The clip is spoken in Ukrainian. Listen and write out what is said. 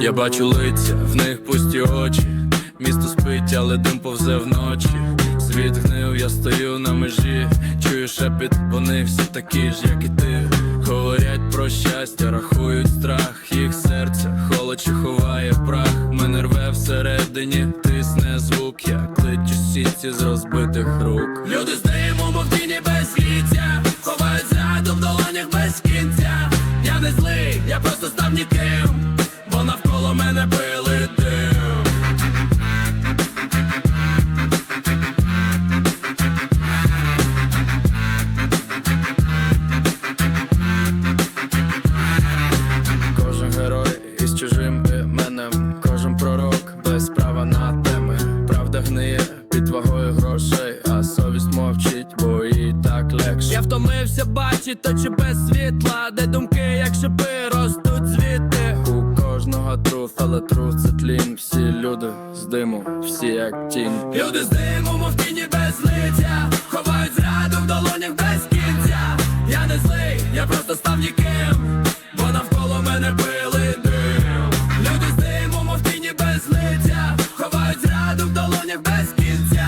Я бачу лиця, в них пусті очі. Місто спить, але дим повзе вночі. Світ гнив, я стою на межі. Чую шепіт, вони всі такі ж, як і ти. Говорять про щастя, рахують страх, їх серце холодче ховає прах. Мене рве всередині, тисне звук, я кличу сітці з розбитих рук. Люди з диму, мов без ліття, ховають зраду в долонях без кінця. Я не злий, я просто став ніким, опинився, бачить, очі без світла, де думки, як шипи ростуть звідти У кожного труф, але труф це тлін, всі люди з диму, всі як тінь. Люди з диму, мов тіні без лиця, ховають зраду в долонях без кінця. Я не злий, я просто став ніким, бо навколо мене пили дим. Люди з диму, мов тіні без лиця, ховають зраду в долонях без кінця.